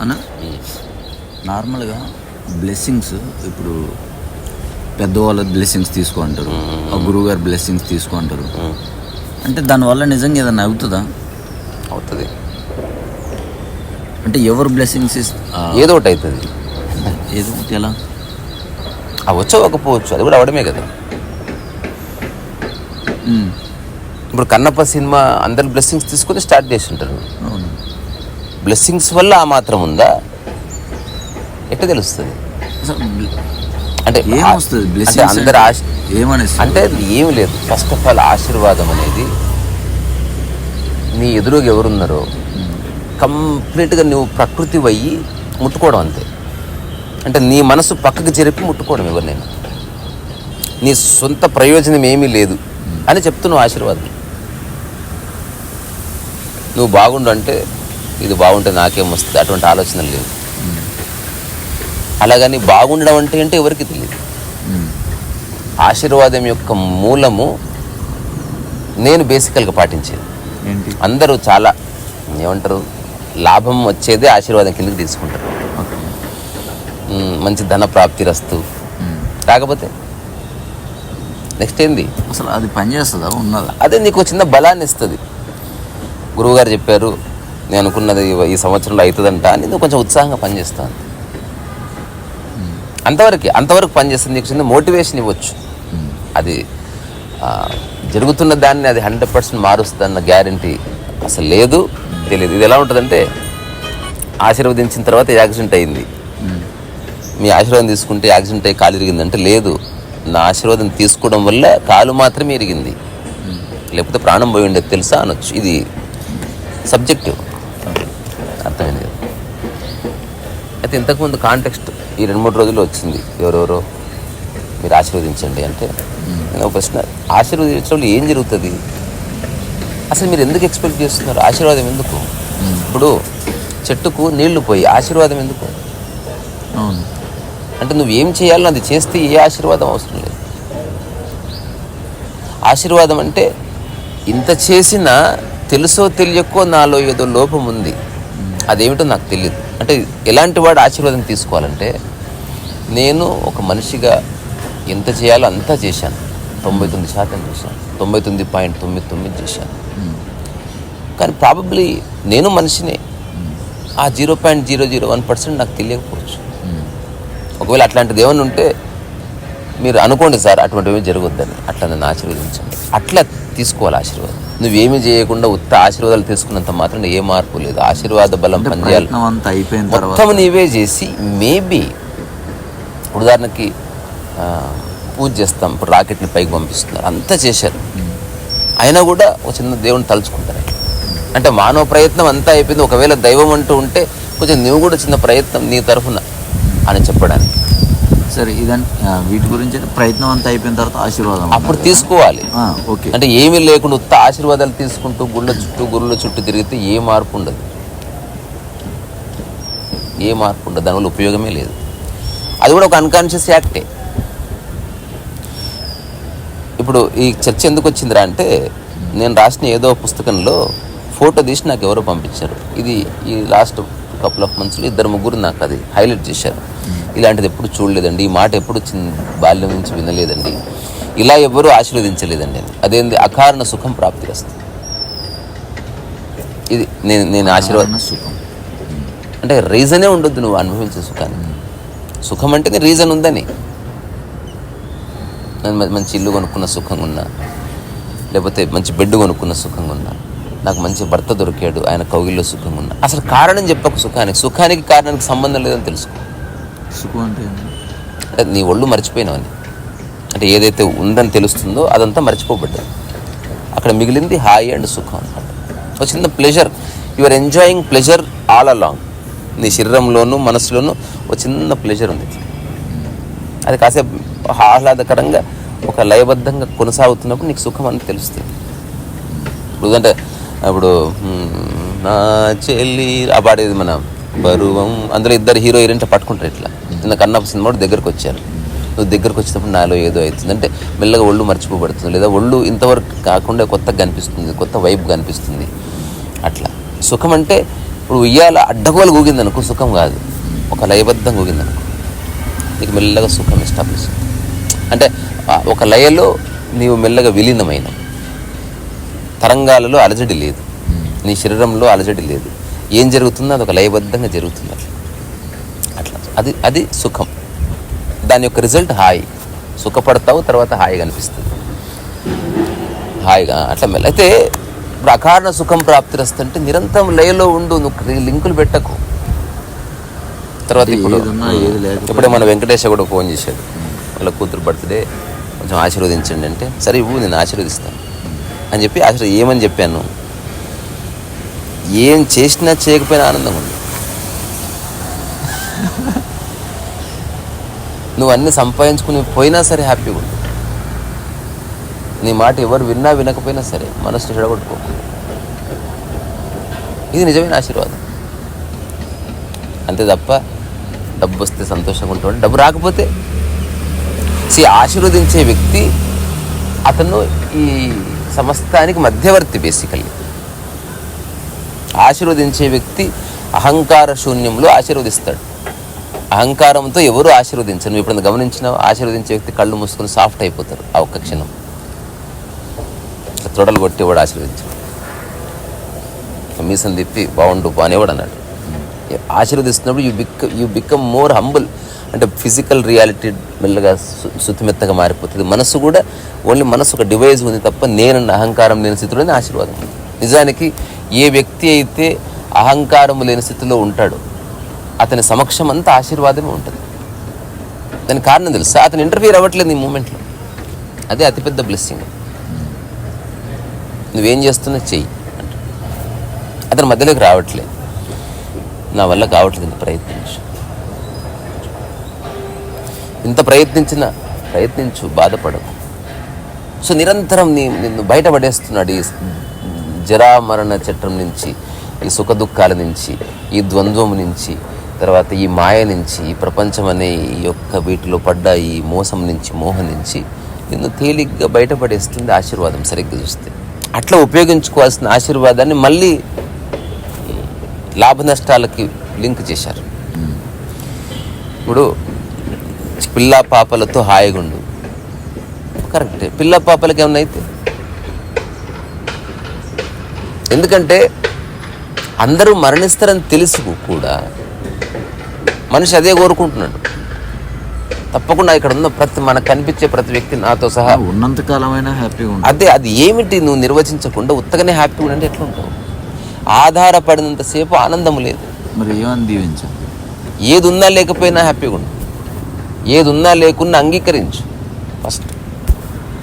అన్న నార్మల్గా బ్లెస్సింగ్స్ ఇప్పుడు పెద్దవాళ్ళ బ్లెస్సింగ్స్ తీసుకో అంటారు ఆ గురువు గారి బ్లెస్సింగ్స్ తీసుకో అంటారు అంటే దానివల్ల నిజంగా ఏదైనా అవుతుందా? అవుతుంది. అంటే ఎవరు బ్లెస్సింగ్స్ ఏదో ఒకటి అవుతుంది. ఏదో ఎలా? అవ్వచ్చు అవ్వకపోవచ్చు అది కూడా అవడమే కదా. ఇప్పుడు కన్నప్ప సినిమా అందరు బ్లెస్సింగ్స్ తీసుకొని స్టార్ట్ చేసి ఉంటారు. బ్లెస్సింగ్స్ వల్ల ఆ మాత్రం ఉందా? ఎట్లా తెలుస్తుంది? అంటే ఏమొస్తుంది అందరు ఆశ అంటే ఏమి లేదు. ఫస్ట్ ఆఫ్ ఆల్ ఆశీర్వాదం అనేది నీ ఎదురుగా ఎవరున్నారో కంప్లీట్గా నువ్వు ప్రకృతి వయ్యి ముట్టుకోవడం అంతే. అంటే నీ మనసు పక్కకి జరిపి ముట్టుకోవడం ఎవరినైనా. నీ సొంత ప్రయోజనం ఏమీ లేదు అని చెప్తున్నావు ఆశీర్వాదం. నువ్వు బాగుండు అంటే ఇది బాగుంటే నాకేం వస్తుంది? అటువంటి ఆలోచన లేదు. అలాగని బాగుండడం అంటే అంటే ఎవరికి తెలియదు. ఆశీర్వాదం యొక్క మూలము నేను బేసికల్గా పాటించేది. ఏంటి? అందరూ చాలా ఏమంటారు? లాభం వచ్చేదే ఆశీర్వాదం కిందకి తీసుకుంటారు. మంచి ధన ప్రాప్తి రస్తు. కాకపోతే నెక్స్ట్ ఏంది? అసలు అది పనిచేస్తుందా? ఉన్నదా? అదే నీకు చిన్న బలాన్ని ఇస్తుంది. గురువుగారు చెప్పారు నేను అనుకున్నది ఈ సంవత్సరంలో అవుతుందంట అని కొంచెం ఉత్సాహంగా పనిచేస్తాను అంతవరకు అంతవరకు పనిచేస్తుంది నీకు చిన్న మోటివేషన్ ఇవ్వచ్చు. అది జరుగుతున్న దాన్ని అది హండ్రెడ్ పర్సెంట్ మారుస్తుందన్న గ్యారంటీ అసలు లేదు తెలియదు. ఇది ఎలా ఉంటుందంటే ఆశీర్వదించిన తర్వాత యాక్సిడెంట్ అయింది. మీ ఆశీర్వాదం తీసుకుంటే యాక్సిడెంట్ అయ్యి కాలు ఇరిగిందంటే లేదు. నా ఆశీర్వాదం తీసుకోవడం వల్ల కాలు మాత్రమే ఇరిగింది. లేకపోతే ప్రాణం పోయి ఉండేది తెలుసా అనొచ్చు. ఇది సబ్జెక్టివ్. అర్థమైంది కదా అయితే ఇంతకుముందు కాంటెక్స్ట్ ఈ రెండు మూడు రోజుల్లో వచ్చింది. ఎవరెవరో మీరు ఆశీర్వదించండి అంటే నేను ఒక ప్రశ్న ఆశీర్వదించడం ఏం జరుగుతుంది? అసలు మీరు ఎందుకు ఎక్స్పెక్ట్ చేస్తున్నారు? ఆశీర్వాదం ఎందుకు? ఇప్పుడు చెట్టుకు నీళ్ళు పోయి ఆశీర్వాదం ఎందుకు? అంటే నువ్వు ఏం చేయాలో అది చేస్తే ఏ ఆశీర్వాదం అవసరం లేదు. ఆశీర్వాదం అంటే ఇంత చేసినా తెలుసో తెలియకో నాలో ఏదో లోపం ఉంది. అదేమిటో నాకు తెలియదు అంటే ఎలాంటి వాడు ఆశీర్వాదం తీసుకోవాలంటే నేను ఒక మనిషిగా ఎంత చేయాలో అంతా చేశాను. తొంభై తొమ్మిది శాతం చేశాను. తొంభై తొమ్మిది పాయింట్ తొమ్మిది తొమ్మిది చేశాను. కానీ ప్రాబబ్లీ నేను మనిషినే ఆ zero point zero zero one percent నాకు తెలియకపోవచ్చు. ఒకవేళ అట్లాంటిది ఏమైనా ఉంటే మీరు అనుకోండి సార్ అటువంటివి జరగొద్దని. అట్లా నన్ను ఆశీర్వదించండి. అట్లా తీసుకోవాలి ఆశీర్వాదం. నువ్వేమీ చేయకుండా ఉత్త ఆశీర్వాదాలు తీసుకున్నంత మాత్రం ఏ మార్పు లేదు. ఆశీర్వాద బలం పనిచేయాలి మొత్తం నీవే చేసి మేబీ ఉదాహరణకి పూజ చేస్తాం. ఇప్పుడు రాకెట్ని పైకి పంపిస్తున్నారు. అంతా చేశారు. అయినా కూడా ఒక చిన్న దేవుని తలుచుకుంటారు. అంటే మానవ ప్రయత్నం అంతా అయిపోయింది. ఒకవేళ దైవం అంటూ ఉంటే కొంచెం నువ్వు కూడా చిన్న ప్రయత్నం నీ తరఫున అని చెప్పడానికి. సరే ఇదంటే ఆ, వీటి గురించి ప్రయత్నం అంతా అయిపోయిన తర్వాత ఆశీర్వాదం అప్పుడు. తీసుకోవాలి. ఓకే. అంటే ఏమీ లేకుండా ఉత్త ఆశీర్వాదాలు తీసుకుంటూ గుళ్ళ చుట్టూ గురుల చుట్టూ తిరిగితే ఏ మార్పు ఉండదు. ఏ మార్పు ఉండదు. దానివల్ల ఉపయోగమే లేదు. అది కూడా ఒక అన్కాన్షియస్ యాక్టే ఇప్పుడు ఈ చర్చ ఎందుకు వచ్చిందిరా అంటే నేను రాసిన ఏదో పుస్తకంలో ఫోటో తీసి నాకు ఎవరో పంపించారు. ఇది ఈ లాస్ట్ కపుల్ ఆఫ్ మంత్స్లో ఇద్దరు ముగ్గురు నాకు అది హైలైట్ చేశారు. ఇలాంటిది ఎప్పుడు చూడలేదండి. ఈ మాట ఎప్పుడు చిన్న బాల్యం నుంచి వినలేదండి. ఇలా ఎవ్వరూ ఆశీర్వదించలేదండి అదేంది? అకారణ సుఖం ప్రాప్తి వస్తుంది. ఇది నేను నేను ఆశీర్వాదం సుఖం. అంటే రీజనే ఉండొద్దు నువ్వు అనుభవించే సుఖాన్ని. సుఖం అంటేనే రీజన్ ఉందని. మంచి ఇల్లు కొనుక్కున్న సుఖంగా ఉన్నా లేకపోతే మంచి బెడ్ కొనుక్కున్న సుఖంగా ఉన్నా. నాకు మంచి భర్త దొరికాడు ఆయన కౌగిల్లో సుఖంగా ఉన్నా. అసలు కారణం చెప్పకు సుఖానికి. సుఖానికి కారణానికి సంబంధం లేదని తెలుసుకో. సుఖం అంటే నీ ఒళ్ళు మర్చిపోయినావని. అంటే ఏదైతే ఉందని తెలుస్తుందో అదంతా మర్చిపోబడ్డది అక్కడ మిగిలింది హాయి అండ్ సుఖం అనమాట ఒక చిన్న pleasure you are enjoying pleasure all along నీ శరీరంలోనూ మనసులోనూ ఒక చిన్న ప్లెజర్ ఉంది. అది కాసేపు ఆహ్లాదకరంగా ఒక లయబద్ధంగా కొనసాగుతున్నప్పుడు నీకు సుఖం అని తెలుస్తుంది. ఇప్పుడు అంటే అప్పుడు నా చెల్లి ఆ పాడేది మన బరువం? అందులో ఇద్దరు హీరో హీరోయిన్ పట్టుకుంటారు ఇట్లా. చిన్న కన్నప్ప సినిమా కూడా దగ్గరకు వచ్చారు. నువ్వు దగ్గరకు వచ్చినప్పుడు నాలో ఏదో అవుతుంది. అంటే మెల్లగా ఒళ్ళు మర్చిపోబడుతుంది. లేదా ఒళ్ళు ఇంతవరకు కాకుండా కొత్తగా కనిపిస్తుంది కొత్త వైబ్ కనిపిస్తుంది. అట్లా. సుఖం అంటే ఇప్పుడు ఉయ్యాల అడ్డగోలు ఊగిందనుకో సుఖం కాదు. ఒక లయబద్ధం ఊగింది అనుకో. నీకు మెల్లగా సుఖం ఎస్టాబ్లిష్ అంటే ఒక లయలో నీవు మెల్లగా విలీనమైన తరంగాలలో అలజడి లేదు. నీ శరీరంలో అలజడి లేదు. ఏం జరుగుతుందో అది ఒక లయబద్ధంగా జరుగుతుంది అట్లా. అట్లా. అది అది సుఖం. దాని యొక్క రిజల్ట్ హాయి. సుఖపడతావు తర్వాత హాయిగా అనిపిస్తుంది. హాయిగా అట్లా మెల్ల. అయితే ఇప్పుడు అకారణ సుఖం ప్రాప్తిరస్తుంటే నిరంతరం లయలో ఉండు నువ్వు లింకులు పెట్టకు. తర్వాత ఇప్పుడు ఇప్పుడే మన వెంకటేష్ కూడా ఫోన్ చేశాడు. వాళ్ళ కూతురు బర్త్డే. కొంచెం ఆశీర్వదించండి అంటే సరే ఇవ్వు నేను ఆశీర్వదిస్తాను. అని చెప్పి అసలు ఏమని చెప్పాను? ఏం చేసినా చేయకపోయినా ఆనందం ఉంది. నువ్వు అన్ని సంపాదించుకుని పోయినా సరే హ్యాపీగా ఉండు. నీ మాట ఎవరు విన్నా వినకపోయినా సరే మనసు చెడగొట్టుకో ఇది నిజమైన ఆశీర్వాదం. అంతే తప్ప డబ్బు వస్తే సంతోషంగా ఉంటాడు డబ్బు రాకపోతే సి ఆశీర్వదించే వ్యక్తి అతను ఈ సమస్తానికి మధ్యవర్తి బేసికల్లీ ఆశీర్వదించే వ్యక్తి అహంకార శూన్యంలో ఆశీర్వదిస్తాడు. అహంకారంతో ఎవరు ఆశీర్వదించను? ఇప్పుడు గమనించిన ఆశీర్వదించే వ్యక్తి కళ్ళు మూసుకొని సాఫ్ట్ అయిపోతారు ఆ ఒక్క క్షణం. తొడలు కొట్టి కూడా ఆశీర్వదించాడు? మీసం తిప్పి బాగుండు బానేవాడు అన్నాడు. ఆశీర్వదిస్తున్నప్పుడు you bec you become more humble అంటే ఫిజికల్ రియాలిటీ మెల్లగా సు- శుతిమెత్తగా మారిపోతుంది. మనసు కూడా ఓన్లీ మనసు ఒక డివైజ్ ఉంది తప్ప నేనన్న అహంకారం లేని స్థితిలోనే ఆశీర్వాదం ఉంది. నిజానికి ఏ వ్యక్తి అయితే అహంకారం లేని స్థితిలో ఉంటాడో అతని సమక్షం అంతా ఆశీర్వాదమే ఉంటుంది. దానికి కారణం తెలుసా? అతను ఇంటర్ఫియర్ అవ్వట్లేదు ఈ మూమెంట్లో అదే అతిపెద్ద బ్లెస్సింగ్ నువ్వేం చేస్తున్నా చెయ్యి అంటే అతని మధ్యలోకి రావట్లేదు. నా వల్ల కావట్లేదు ప్రయత్నించు ఇంత ప్రయత్నించిన ప్రయత్నించు బాధపడకు. సో నిరంతరం నీ నిన్ను బయటపడేస్తున్నాడు ఈ జరామరణ చట్టం నుంచి ఈ సుఖ దుఃఖాల నుంచి ఈ ద్వంద్వం నుంచి తర్వాత ఈ మాయ నుంచి ఈ ప్రపంచం అనే ఈ యొక్క వీటిలో పడ్డ ఈ మోసం నుంచి మోహం నుంచి నిన్ను తేలిగ్గా బయటపడేస్తుంది ఆశీర్వాదం సరిగ్గా చూస్తే. అట్లా ఉపయోగించుకోవాల్సిన ఆశీర్వాదాన్ని మళ్ళీ లాభ నష్టాలకి లింక్ చేశారు. ఇప్పుడు పిల్ల పాపలతో హాయిగుండు. కరెక్టే. పిల్ల పాపలకి ఏమన్నా అయితే. ఎందుకంటే అందరూ మరణిస్తారని తెలుసు కూడా మనిషి అదే కోరుకుంటున్నాడు. తప్పకుండా ఇక్కడ ఉన్న ప్రతి మనకు కనిపించే ప్రతి వ్యక్తి నాతో సహా ఉన్నంత కాలమైనా హ్యాపీగా అదే అది ఏమిటి నువ్వు నిర్వచించకుండా ఉత్తగానే హ్యాపీ ఉండంటే ఎట్లా ఉంటావు? ఆధారపడినంతసేపు ఆనందం లేదు. మరి ఏమని దీవించాలి ఏది ఉన్నా లేకపోయినా హ్యాపీగా ఉండు. ఏది ఉన్నా లేకున్నా అంగీకరించు. ఫస్ట్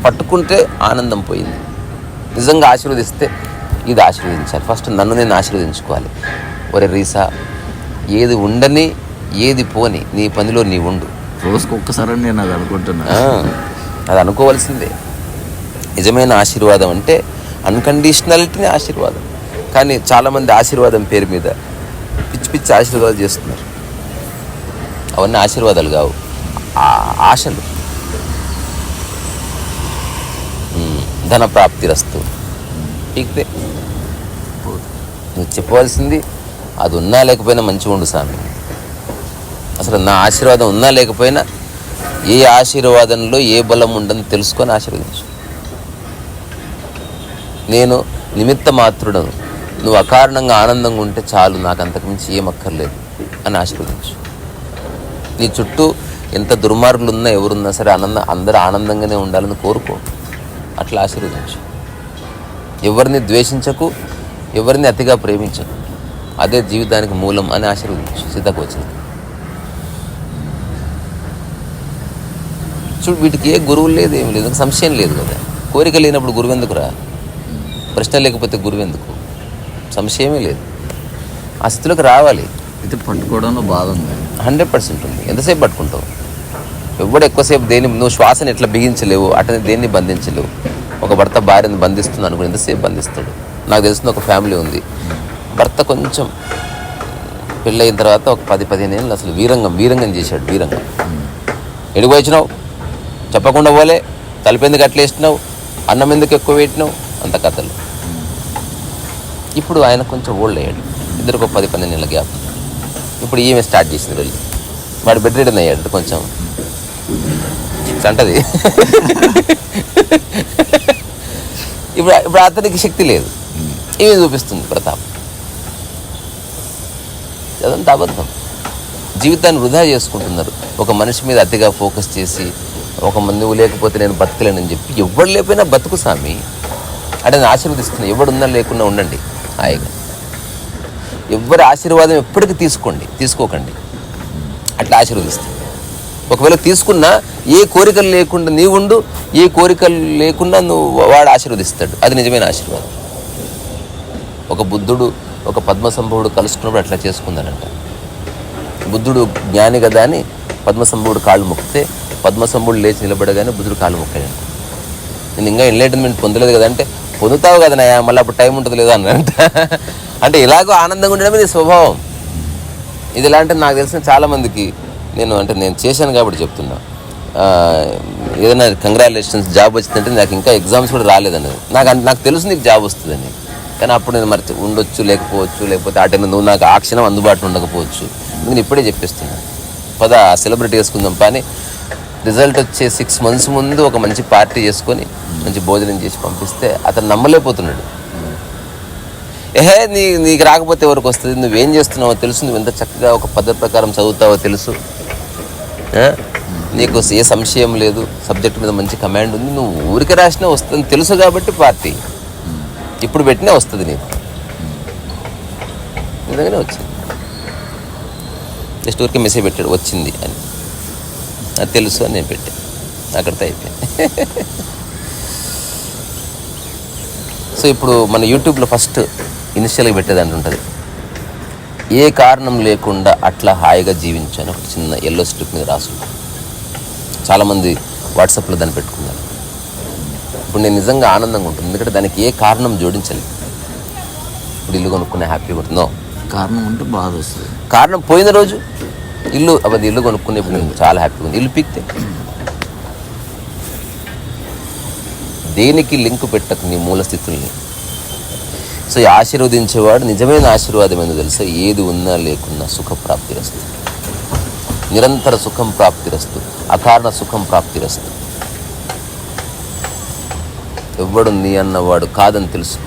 పట్టుకుంటే ఆనందం పోయింది. నిజంగా ఆశీర్వదిస్తే ఇది ఆశీర్వదించాలి. ఫస్ట్ నన్ను నేను ఆశీర్వదించుకోవాలి. ఒరే రీసా ఏది ఉండని ఏది పోని నీ పనిలో నీ ఉండు. రోజుకి ఒక్కసారి నేను అది అనుకుంటున్నా. అది అనుకోవాల్సిందే. నిజమైన ఆశీర్వాదం అంటే అన్కండిషనాలిటీనే ఆశీర్వాదం. కానీ చాలామంది ఆశీర్వాదం పేరు మీద పిచ్చి పిచ్చి ఆశీర్వాదాలు చేస్తున్నారు. అవన్నీ ఆశీర్వాదాలు కావు. ఆశలు. ఉమ్, ధన ప్రాప్తి రస్తు పీక్తే నువ్వు చెప్పవలసింది అది ఉన్నా లేకపోయినా మంచిగా ఉండు స్వామి అసలు నా ఆశీర్వాదం ఉన్నా లేకపోయినా ఏ ఆశీర్వాదంలో ఏ బలం ఉండని తెలుసుకొని ఆశీర్వదించు. నేను నిమిత్త మాత్రుడను నువ్వు అకారణంగా ఆనందంగా ఉంటే చాలు. నాకు అంతకుమించి ఏం అక్కర్లేదు. అని ఆశీర్వదించు. నీ చుట్టూ ఎంత దుర్మార్గులు ఉన్నా ఎవరున్నా సరే ఆనంద అందరూ ఆనందంగానే ఉండాలని కోరుకో. అట్లా ఆశీర్వదించు. ఎవరిని ద్వేషించకు ఎవరిని అతిగా ప్రేమించకు. అదే జీవితానికి మూలం అని ఆశీర్వదించు. సీతకు వచ్చింది. చూడు వీటికి ఏ గురువు లేదు ఏం లేదు. సంశయం లేదు కదా. కోరిక లేనప్పుడు గురువు ఎందుకురా ప్రశ్న లేకపోతే గురువు ఎందుకు? సంశయమే లేదు. ఆ స్థితిలోకి రావాలి. అయితే పట్టుకోవడంలో బాధ ఉంది హండ్రెడ్ పర్సెంట్ ఉంది. ఎంతసేపు పట్టుకుంటావు? ఎవడు ఎక్కువసేపు దేని నువ్వు శ్వాసని ఎట్లా బిగించలేవు? అటని దేన్ని బంధించలేవు? ఒక భర్త భార్యను బంధిస్తుంది అనుకుని ఎంతసేపు బంధిస్తాడు? నాకు తెలిసిన ఒక ఫ్యామిలీ ఉంది. భర్త కొంచెం పెళ్ళయిన తర్వాత ఒక పది పదిహేను ఏళ్ళు అసలు వీరంగం వీరంగం చేశాడు వీరంగం. ఎడుగు వచ్చినావు చెప్పకుండా పోలే. తలుపు ఎందుకు అట్లా వేసినావు అన్నం ఎందుకు ఎక్కువ పెట్టినావు? అంత కథలు. ఇప్పుడు ఆయన కొంచెం ఓల్డ్ అయ్యాడు. ఇద్దరికి ఒక పది పన్నెండు నెలల గ్యాప్. ఇప్పుడు ఈమె స్టార్ట్ చేసింది వెళ్ళి వాడు బెడ్ రీడన్ అయ్యాడు కొంచెం. అంటది. ఇప్పుడు ఇప్పుడు అతనికి శక్తి లేదు. ఈమె చూపిస్తుంది ప్రతాప్. అదంతా అబద్ధం. జీవితాన్ని వృధా చేసుకుంటున్నారు. ఒక మనిషి మీద అతిగా ఫోకస్ చేసి ఒక మంది లేకపోతే నేను బతకలేనని చెప్పి ఎవడు లేకపోయినా బతుకు స్వామి అంటే నేను ఆశీర్వదిస్తున్నాను ఎవడున్నా లేకుండా ఉండండి. హాయిగా. ఎవరి ఆశీర్వాదం ఎప్పటికీ తీసుకోండి తీసుకోకండి. అట్లా ఆశీర్వదిస్తాను ఒకవేళ తీసుకున్నా ఏ కోరికలు లేకుండా నీవు ఉండు ఏ కోరికలు లేకుండా నువ్వు వాడు ఆశీర్వదిస్తాడు. అది నిజమైన ఆశీర్వాదం. ఒక బుద్ధుడు ఒక పద్మసంభవుడు కలుసుకున్నప్పుడు అట్లా చేసుకుందనంట. బుద్ధుడు జ్ఞాని కదా అని పద్మసంభవుడు కాళ్ళు మొక్కితే పద్మసంభవుడు లేచి నిలబడగానే బుద్ధుడు కాళ్ళు మొక్కాడంట. నేను ఇంకా ఎన్లైటన్మెంట్ పొందలేదు కదా అంటే పొందుతావు కదా నాయా మళ్ళీ అప్పుడు టైం ఉంటుంది లేదా అన్నంట అంటే ఇలాగో ఆనందంగా ఉండడమే నీ స్వభావం. ఇది ఎలా అంటే నాకు తెలిసిన చాలామందికి నేను అంటే నేను చేశాను కాబట్టి చెప్తున్నా. ఏదైనా కంగ్రాచులేషన్స్ జాబ్ వచ్చిందంటే నాకు ఇంకా ఎగ్జామ్స్ కూడా రాలేదన్నది. నాకు నాకు తెలుసు నీకు జాబ్ వస్తుందని. కానీ అప్పుడు నేను మరి ఉండొచ్చు లేకపోవచ్చు లేకపోతే అటెండ్ నువ్వు నాకు ఆ క్షణం అందుబాటులో ఉండకపోవచ్చు. నేను ఇప్పుడే చెప్పేస్తున్నాను పద సెలబ్రేట్ చేసుకుందాం కానీ రిజల్ట్ వచ్చే సిక్స్ మంత్స్ ముందు ఒక మంచి పార్టీ చేసుకొని మంచి భోజనం చేసి పంపిస్తే అతను నమ్మలేకపోతున్నాడు. ఏహే నీ నీకు రాకపోతే ఎవరికి వస్తుంది? నువ్వేం చేస్తున్నావో తెలుసు నువ్వు ఎంత చక్కగా ఒక పద్ధతి ప్రకారం చదువుతావో తెలుసు. నీకు ఏ సంశయం లేదు సబ్జెక్ట్ మీద మంచి కమాండ్ ఉంది నువ్వు ఊరికి రాసినా వస్తుంది తెలుసు కాబట్టి పార్టీ. ఇప్పుడు పెట్టినా వస్తుంది నీకు. నిజంగానే వచ్చింది. జస్ట్ ఊరికి మెసేజ్ పెట్టాడు వచ్చింది అని. అది తెలుసు అని నేను పెట్టాను అక్కడితో అయిపోయింది. సో ఇప్పుడు మన యూట్యూబ్లో ఫస్ట్ ఇనిషియల్గా పెట్టేదాన్ని ఉంటుంది. ఏ కారణం లేకుండా అట్లా హాయిగా జీవించాను. ఒక చిన్న ఎల్లో స్ట్రిప్ మీద రాసుంటాను చాలామంది వాట్సాప్లో దాన్ని పెట్టుకున్నారు. ఇప్పుడు నేను నిజంగా ఆనందంగా ఉంటుంది ఎందుకంటే దానికి ఏ కారణం జోడించాలి. ఇప్పుడు ఇల్లు కొనుక్కునే హ్యాపీగా ఉంటుంది? కారణం ఉంటే బాధ వస్తుంది. కారణం పోయిన రోజు ఇల్లు అవి ఇల్లు కొనుక్కునే ఇప్పుడు నేను చాలా హ్యాపీగా ఉంది ఇల్లు పీక్తే? దేనికి లింక్ పెట్టకు నీ మూల స్థితుల్ని? సో ఈ ఆశీర్వదించేవాడు నిజమైన ఆశీర్వాదం ఏందో తెలుసా? ఏది ఉన్నా లేకున్నా సుఖప్రాప్తిరస్తు నిరంతర సుఖం ప్రాప్తిరస్తు. అకారణ సుఖం ప్రాప్తిరస్తు. ఎవ్వడు నీ అన్నవాడు కాదని తెలుసుకో.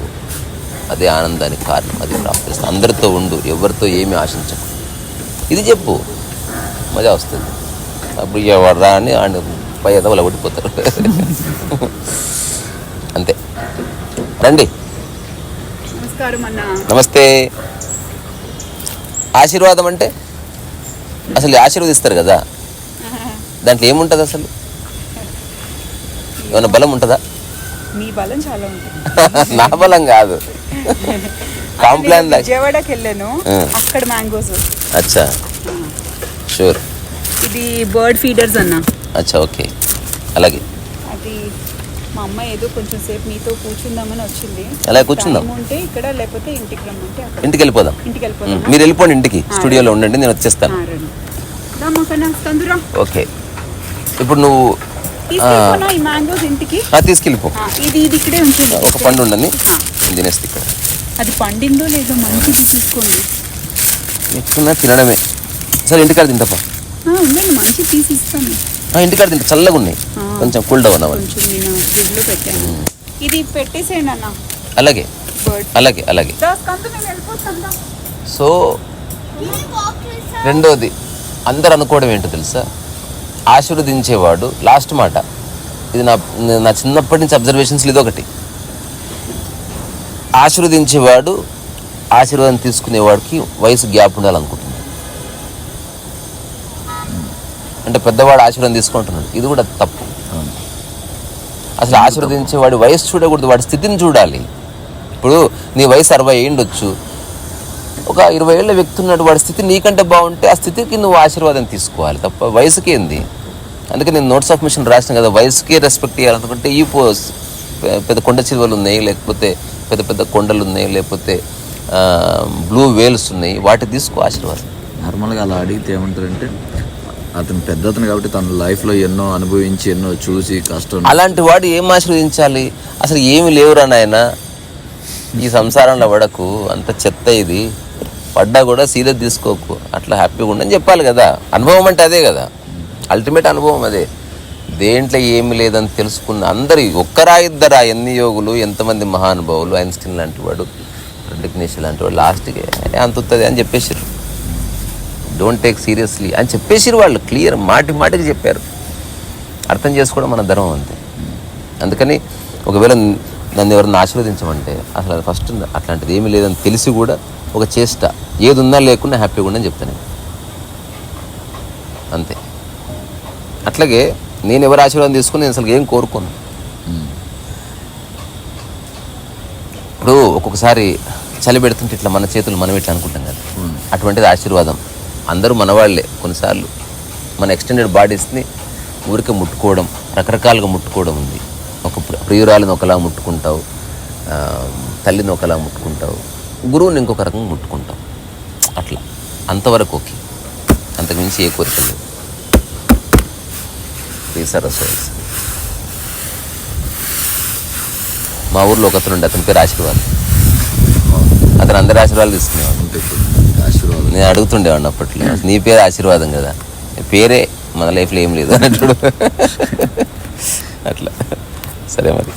అదే ఆనందానికి కారణం అది ప్రాప్తిస్తుంది అందరితో ఉండు ఎవరితో ఏమి ఆశించకు. ఇది చెప్పు. మజా వస్తుంది. అప్పుడు ఇక వాడు రా అని ఆయన పై ఎదవల పడిపోతారు అంతే. రండి. నమస్కారం అన్న. నమస్తే. ఆశీర్వాదం అంటే అసలు ఆశీర్వదిస్తారు కదా. దాంట్లో ఏముంటుంది అసలు? ఏమైనా బలం ఉంటుందా? మీ బలం చాలా ఉంటుంది. నా బలం కాదు. కాంప్లాన్ విజయవాడకి వెళ్ళాను. అక్కడ మ్యాంగోస్. అచ్చా. షూర్. ఇది బర్డ్ ఫీడర్స్ అన్న. అచ్చా ఓకే. అలాగే. మా అమ్మ ఏదో కొంచెం సేపు మీతో కూర్చుందామని వచ్చింది. అలా కూర్చుందాం. ఉంటే ఇక్కడ లేకపోతే ఇంటికి రమ్మంటే ఇంటికి వెళ్ళిపోదాం. ఇంటికి వెళ్ళిపోదాం మీరు వెళ్ళిపోండి ఇంటికి. స్టూడియోలో ఉండండి నేను వచ్చేస్తాను. ఓకే. ఇప్పుడు నువ్వు తీసుకెళ్ళిపో. ఇది ఇది ఇక్కడే ఉంటుంది. ఒక పండు ఉండని నేను తినేస్తే ఇక్కడ. అది పండిందో లేదో మంచిది తీసుకోండి ఎక్కువ తినడమే. సరే ఇంటికాడ తింటాపా? ఉండండి మంచి తీసి ఇస్తాను. ఇంటికాడ తింటా. చల్లగా ఉన్నాయి. కొంచెం కూల్ డౌన్ అవ్వాలి. ఫ్రిడ్జ్లో పెట్టాను. ఇది పెట్టేసేయండి అన్న. అలాగే. అలాగే అలాగే. సో రెండోది అందరు అనుకోవడం ఏంటో తెలుసా? ఆశీర్వదించేవాడు లాస్ట్ మాట. ఇది నా నా చిన్నప్పటి నుంచి అబ్జర్వేషన్స్లో ఇది ఒకటి ఆశీర్వదించేవాడు ఆశీర్వాదం తీసుకునేవాడికి వయసు గ్యాప్ ఉండాలనుకుంటున్నాడు. అంటే పెద్దవాడు ఆశీర్వాదం తీసుకుంటున్నాడు. ఇది కూడా తప్పు. అసలు ఆశీర్వదించే వాడి వయసు చూడకూడదు వాడి స్థితిని చూడాలి. ఇప్పుడు నీ వయసు అరవై ఉండొచ్చు ఒక ఇరవై ఏళ్ళ వ్యక్తి ఉన్నాడు వాడి స్థితి నీకంటే బాగుంటే ఆ స్థితికి నువ్వు ఆశీర్వాదం తీసుకోవాలి. తప్ప వయసుకి ఏంది? అందుకే నేను నోట్స్ ఆఫ్ మిషన్ రాసిన కదా వయసుకే రెస్పెక్ట్ చేయాలనుకుంటే ఈ పోస్ పెద్ద కొండ చిలువలు ఉన్నాయి లేకపోతే పెద్ద పెద్ద కొండలు ఉన్నాయి లేకపోతే బ్లూ వేల్స్ ఉన్నాయి. వాటి తీసుకో ఆశీర్వాదం. నార్మల్గా అలా అడిగితే ఏమంటారంటే అతను పెద్ద అతను కాబట్టి తన లైఫ్లో ఎన్నో అనుభవించి ఎన్నో చూసి కష్టం. అలాంటి వాడు ఏం ఆశీర్వదించాలి? అసలు ఏమి లేవురా నాయన? ఈ సంసారంలో పడకు అంత చెత్త ఇది. పడ్డా కూడా సీరియస్ తీసుకోకు. అట్లా హ్యాపీగా ఉండని చెప్పాలి కదా. అనుభవం అంటే అదే కదా. అల్టిమేట్ అనుభవం అదే. దేంట్లో ఏమి లేదని తెలుసుకున్న అందరి ఒక్కరా ఇద్దరా ఎన్ని యోగులు ఎంతమంది మహానుభావులు ఐన్స్టీన్ లాంటి వాడు రెడ్డిగ్నేష్ లాంటి వాడు లాస్ట్కి అంత అని చెప్పేసారు డోంట్ టేక్ సీరియస్లీ అని చెప్పేసి వాళ్ళు క్లియర్ మాటి మాటికి చెప్పారు. అర్థం చేసుకోవడం మన ధర్మం అంతే. అందుకని ఒకవేళ నన్ను ఎవరిని ఆశీర్వదించమంటే అసలు అది ఫస్ట్ అట్లాంటిది ఏమీ లేదని తెలిసి కూడా ఒక చేష్ట ఏది ఉందా లేకుండా హ్యాపీగా ఉండని చెప్తాను అంతే. అట్లాగే నేను ఎవరు ఆశీర్వాదం తీసుకుని నేను అసలు ఏం కోరుకోను. ఇప్పుడు ఒక్కొక్కసారి చలి పెడుతుంటే ఇట్లా మన చేతులు మనం ఇట్లా అనుకుంటాం కదా. అటువంటిది ఆశీర్వాదం. అందరూ మనవాళ్ళే కొన్నిసార్లు. మన ఎక్స్టెండెడ్ బాడీస్ని ఊరికే ముట్టుకోవడం రకరకాలుగా ముట్టుకోవడం ఉంది. ఒక ప్రియురాలను ఒకలా ముట్టుకుంటావు తల్లిని ఒకలా ముట్టుకుంటావు గురువుని ఇంకొక రకంగా ముట్టుకుంటావు. అట్లా. అంతవరకు ఓకే. అంతకుమించి ఏ కోరిక లేదు. దీస్ మా ఊర్లో ఒక అతను ఉండే అతని పేరు ఆశీర్వాదం. అతను అందరి ఆశీర్వాదాలు తీసుకునేవాడు. ఆశీర్వాదం. నేను అడుగుతుండేవాడిని అప్పట్లో. నీ పేరు ఆశీర్వాదం కదా. పేరే మన లైఫ్లో ఏం లేదు అన్నట్టు అట్లా. సరే మరి.